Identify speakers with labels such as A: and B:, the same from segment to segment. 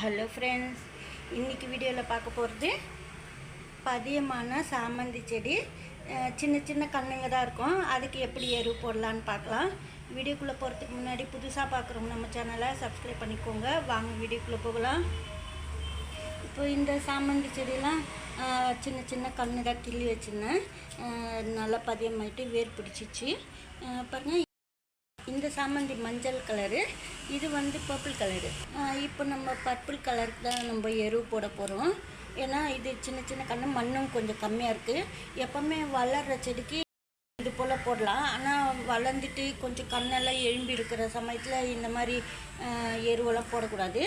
A: Hello friends இன்றைக்கி வீடியோவில் பார்க்க போகிறது பதியமான சாமந்தி செடி. சின்ன சின்ன கண்ணுங்க தான் இருக்கும். அதுக்கு எப்படி எரு போடலான்னு பார்க்கலாம். வீடியோக்குள்ளே போகிறதுக்கு முன்னாடி புதுசாக பார்க்குறவங்க நம்ம சேனலை சப்ஸ்கிரைப் பண்ணிக்கோங்க. வாங்க வீடியோக்குள்ளே போகலாம். இப்போ இந்த சாமந்தி செடியெல்லாம் சின்ன சின்ன கண்ணு தான் கிள்ளி வச்சுருந்தேன். நல்லா பதியமாயிட்டு வேர் பிடிச்சிச்சு. பாருங்கள் இந்த சாமந்தி மஞ்சள் கலரு இது வந்து பர்பிள் கலரு. இப்போ நம்ம பர்பிள் கலருக்கு தான் நம்ம எரு போட போகிறோம் ஏன்னா இது சின்ன சின்ன கண்ணு மண்ணும் கொஞ்சம் கம்மியாக இருக்குது எப்போவுமே வளர்கிற செடிக்கு இது போல் போடலாம். ஆனால் வளர்ந்துட்டு கொஞ்சம் கண்ணெல்லாம் எழும்பி இருக்கிற சமயத்தில் இந்த மாதிரி எருவெல்லாம் போடக்கூடாது.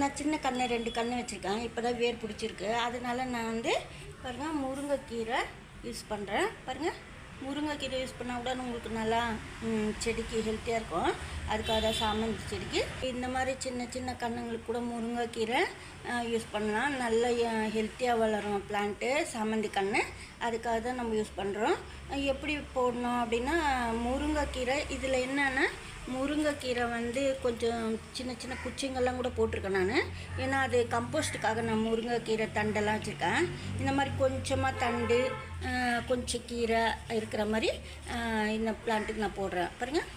A: நான் சின்ன கண்ணை ரெண்டு கண்ணை வச்சுருக்கேன் இப்போ தான் வேர் பிடிச்சிருக்கு. அதனால நான் வந்து பாருங்கள் முருங்கைக்கீரை யூஸ் பண்ணுறேன் பாருங்கள் முருங்கைக்கீரை யூஸ் பண்ணால் கூட உங்களுக்கு நல்லா செடிக்கு ஹெல்த்தியாக இருக்கும். அதுக்காக தான் சாமந்தி செடிக்கு. இந்த மாதிரி சின்ன சின்ன கண்ணுங்களுக்கு கூட முருங்கைக்கீரை யூஸ் பண்ணலாம். நல்ல ஹெல்த்தியாக வளரும் பிளான்ட்டு சாமந்தி கன்று அதுக்காக தான் நம்ம யூஸ் பண்ணுறோம் எப்படி போடணும் அப்படின்னா முருங்கைக்கீரை இதில் என்னென்னா முருங்கைக்கீரை வந்து கொஞ்சம் சின்ன சின்ன குச்சிங்கெல்லாம் கூட போட்டிருக்கேன் நான். ஏன்னா அது கம்போஸ்ட்டுக்காக நான் முருங்கைக்கீரை தண்டெல்லாம் வச்சுருக்கேன். இந்த மாதிரி கொஞ்சமாக தண்டு கொஞ்சம் கீரை இருக்கிற மாதிரி இந்த பிளான்ட்டுக்கு நான் போடுறேன். பாருங்கள்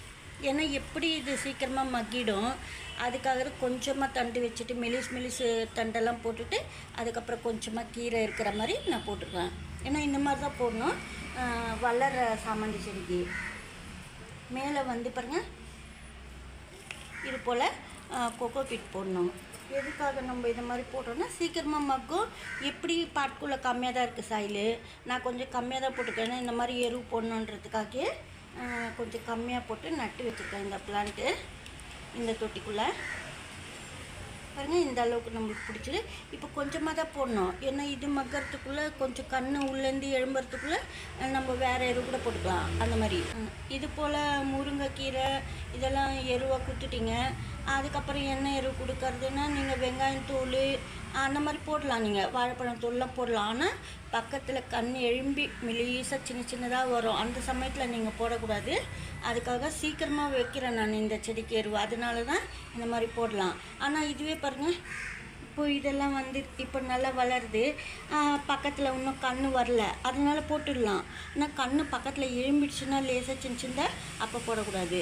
A: ஏன்னா எப்படி இது சீக்கிரமாக மக்கிடும் அதுக்காக கொஞ்சமாக தண்டு வச்சுட்டு மெலிஸ் மெலிஸ் தண்டெல்லாம் போட்டுட்டு அதுக்கப்புறம் கொஞ்சமாக கீரை இருக்கிற மாதிரி நான் போட்டிருக்கேன். ஏன்னா இந்த மாதிரி தான் போடணும். வளர்கிற சாமந்தி செடிக்கு. மேலே வந்து பாருங்கள் போல் கொக்கோ கிட் போடணும். எதுக்காக நம்ம இது மாதிரி போட்டோம்னா சீக்கிரமாக மக்கும். எப்படி பாட்டுக்குள்ளே கம்மியாக தான் இருக்குது சாயில் நான் கொஞ்சம் கம்மியாக தான் போட்டுக்கிறேன். இந்த மாதிரி எரு போடணுன்றதுக்காக கொஞ்சம் கம்மியாக போட்டு நட்டு வச்சுருக்கேன் இந்த பிளான்ட்டு இந்த தொட்டிக்குள்ளே. பாருங்கள் இந்த அளவுக்கு நம்மளுக்கு பிடிச்சிது. இப்போ கொஞ்சமாக தான் போடணும். ஏன்னா இது மக்கிறதுக்குள்ளே கொஞ்சம் கண் உள்ளேருந்து எழும்புறதுக்குள்ளே நம்ம வேறு எரு கூட போட்டுக்கலாம். அந்த மாதிரி. இது போல் முருங்கைக்கீரை இதெல்லாம் எருவாக கொடுத்துட்டிங்க. அதுக்கப்புறம் என்ன எரு கொடுக்கறதுன்னா நீங்கள் வெங்காயம் தூள் அந்த மாதிரி போடலாம் நீங்கள் வாழைப்பழம் தூள்லாம் போடலாம். ஆனால் பக்கத்தில் கண் எழும்பி மெலீஸாக சின்ன சின்னதாக வரும். அந்த சமயத்தில் நீங்கள் போடக்கூடாது. அதுக்காக சீக்கிரமாக வைக்கிறேன் நான் இந்த செடிக்கு எருவு. அதனால தான் இந்த மாதிரி போடலாம். ஆனால் இதுவே பாருங்கள் இப்போ இதெல்லாம் வந்து இப்போ நல்லா வளருது. பக்கத்தில் இன்னும் கண் வரல. அதனால் போட்டுடலாம். ஆனால் கண் பக்கத்தில் எழும்பிடுச்சுன்னா லேசாக சின்ன சின்னதாக அப்போ போடக்கூடாது.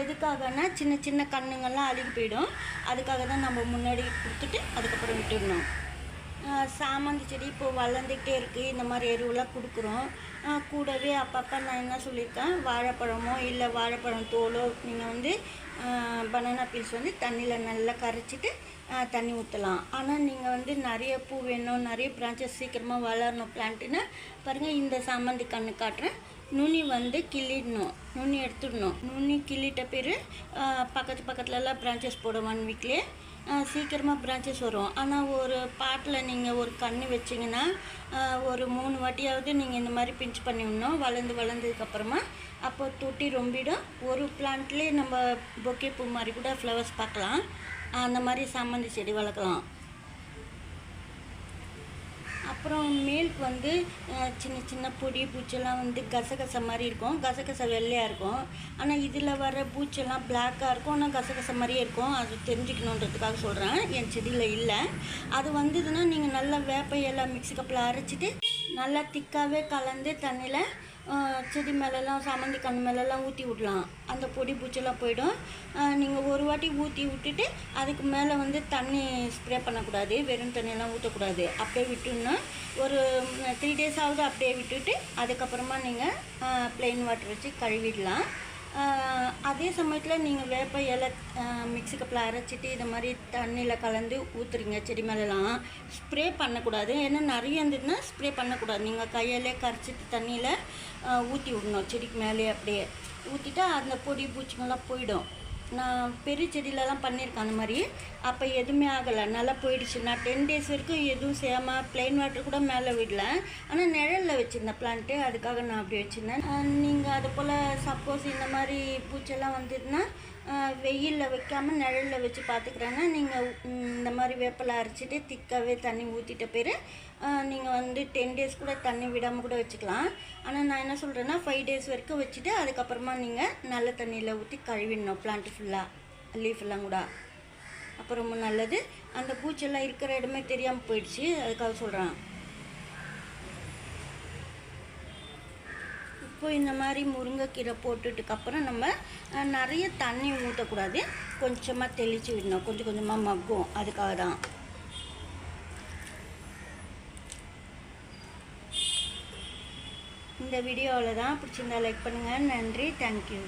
A: எதுக்காகனா சின்ன சின்ன கண்ணுங்கள்லாம் அழுகி போயிடும். அதுக்காக தான் நம்ம முன்னாடி கொடுத்துட்டு அதுக்கப்புறம் விட்டுடணும். சாமந்தி செடி இப்போ வளர்ந்துக்கிட்டே இருக்குது இந்த மாதிரி எருவெலாம் கொடுக்குறோம். கூடவே அப்பப்போ நான் என்ன சொல்லியிருக்கேன்? வாழைப்பழமோ இல்லை வாழைப்பழம் தோலோ நீங்கள் வந்து பனானா பீல்ஸ் வந்து தண்ணியில் நல்லா கரைச்சிட்டு தண்ணி ஊற்றலாம் ஆனால் நீங்கள் வந்து நிறைய பூ வேணும் நிறைய பிரான்ச்சஸ் சீக்கிரமாக வளரணும் பிளான்ட்டுன்னா பாருங்கள் இந்த சாமந்தி கண்ணு காட்டுறேன். நுனி வந்து கிள்ளிடணும். நுனி எடுத்துடணும். நுனி கிள்ளிட்ட பேர் பக்கத்து பக்கத்துலலாம் பிரான்ச்சஸ் போடும் ஒன் வீக்லேயே சீக்கிரமாக பிரான்ச்சஸ் வரும். ஆனால் ஒரு பாட்டில் நீங்கள் ஒரு கன்று வச்சிங்கன்னா ஒரு மூணு வாட்டியாவது நீங்கள் இந்த மாதிரி பிஞ்ச் பண்ணி விடணும். வளர்ந்து வளர்ந்ததுக்கப்புறமா அப்போ தொட்டி ரொம்பிடும். ஒரு பிளான்ட்லேயே நம்ம பொக்கே பூ மாதிரி கூட ஃப்ளவர்ஸ் பார்க்கலாம். அந்த மாதிரி சாமந்தி செடி வளர்க்கலாம். அப்புறம் மேலுக்கு வந்து சின்ன சின்ன பொடி பூச்செல்லாம் வந்து கசகச மாதிரி இருக்கும். கசகச வெள்ளையாக இருக்கும். ஆனால் இதில் வர பூச்செல்லாம் பிளாக்காக இருக்கும். ஆனால் கசகச மாதிரியே இருக்கும். அது தெரிஞ்சுக்கணுன்றதுக்காக சொல்கிறேன் என் செடியில் இல்லை. அது வந்ததுன்னா நீங்கள் நல்லா வேப்ப இலை மிக்ஸி கப்பில் அரைச்சிட்டு நல்லா திக்காகவே கலந்து தண்ணியில் செடி மேலெல்லாம் சாமந்தி கண் மேலெல்லாம் ஊற்றி விடலாம். அந்த பொடி பூச்செல்லாம் போயிடும். நீங்கள் ஒரு வாட்டி ஊற்றி விட்டுட்டு அதுக்கு மேலே வந்து தண்ணி ஸ்ப்ரே பண்ணக்கூடாது. வெறும் தண்ணியெல்லாம் ஊற்றக்கூடாது அப்படியே விட்டுன்னா ஒரு த்ரீ டேஸ் ஆகுது அப்படியே விட்டுட்டு அதுக்கப்புறமா நீங்கள் ப்ளெயின் வாட்டர் வச்சு கழுவிடலாம். அதே சமயத்தில் நீங்கள் வேப்ப இலை மிக்ஸி கப்பில் அரைச்சிட்டு இது மாதிரி தண்ணியில் கலந்து ஊற்றுறீங்க செடி மேலெலாம். ஸ்ப்ரே பண்ணக்கூடாது. ஏன்னா நிறைய இருந்ததுன்னா ஸ்ப்ரே பண்ணக்கூடாது. நீங்கள் கையிலே கரைச்சிட்டு தண்ணியில் ஊற்றி விடணும். செடிக்கு மேலே அப்படியே. ஊற்றிட்டா அந்த பொடி பூச்சிங்கெல்லாம் போயிடும். நான் பெரிய செடியிலலாம் பண்ணியிருக்கேன் அந்த மாதிரி. அப்போ எதுவுமே ஆகலை. நல்லா போயிடுச்சு. நான் டென் டேஸ் வரைக்கும் எதுவும் செய்யாமல் பிளெயின் வாட்டர் கூட மேலே விடல. ஆனால் நிழலில் வச்சுருந்தேன் பிளான்ட்டு அதுக்காக நான் அப்படி வச்சுருந்தேன். நீங்கள் அது போல் சப்போஸ் இந்த மாதிரி பூச்செல்லாம் வந்ததுன்னா வெயிலில் வைக்காமல் நிழலில் வச்சு பார்த்துக்கிறேன்னா நீங்கள் இந்த மாதிரி வேப்பிலை அரைச்சிட்டு திக்காகவே தண்ணி ஊற்றிட்ட பேர் நீங்கள் வந்து டென் டேஸ் கூட தண்ணி விடாமல் கூட வச்சுக்கலாம். ஆனால் நான் என்ன சொல்கிறேன்னா ஃபைவ் டேஸ் வரைக்கும் வச்சுட்டு அதுக்கப்புறமா நீங்கள் நல்ல தண்ணியில் ஊற்றி கழுவிடணும் பிளான்ட் ஃபுல்லாக லீஃப் எல்லாம் கூட. அப்போ ரொம்ப நல்லது. அந்த பூச்செல்லாம் இருக்கிற இடமே தெரியாமல் போயிடுச்சு. அதுக்காக சொல்கிறேன் இப்போ இந்த மாதிரி முருங்கைக்கீரை போட்டுட்டுக்கப்புறம் நம்ம நிறைய தண்ணி ஊற்றக்கூடாது கொஞ்சமாக தெளித்து விடணும். கொஞ்சம் கொஞ்சமாக மக்கும். அதுக்காக தான். இந்த வீடியோவில் தான். பிடிச்சிருந்தா லைக் பண்ணுங்கள் நன்றி. தேங்க்யூ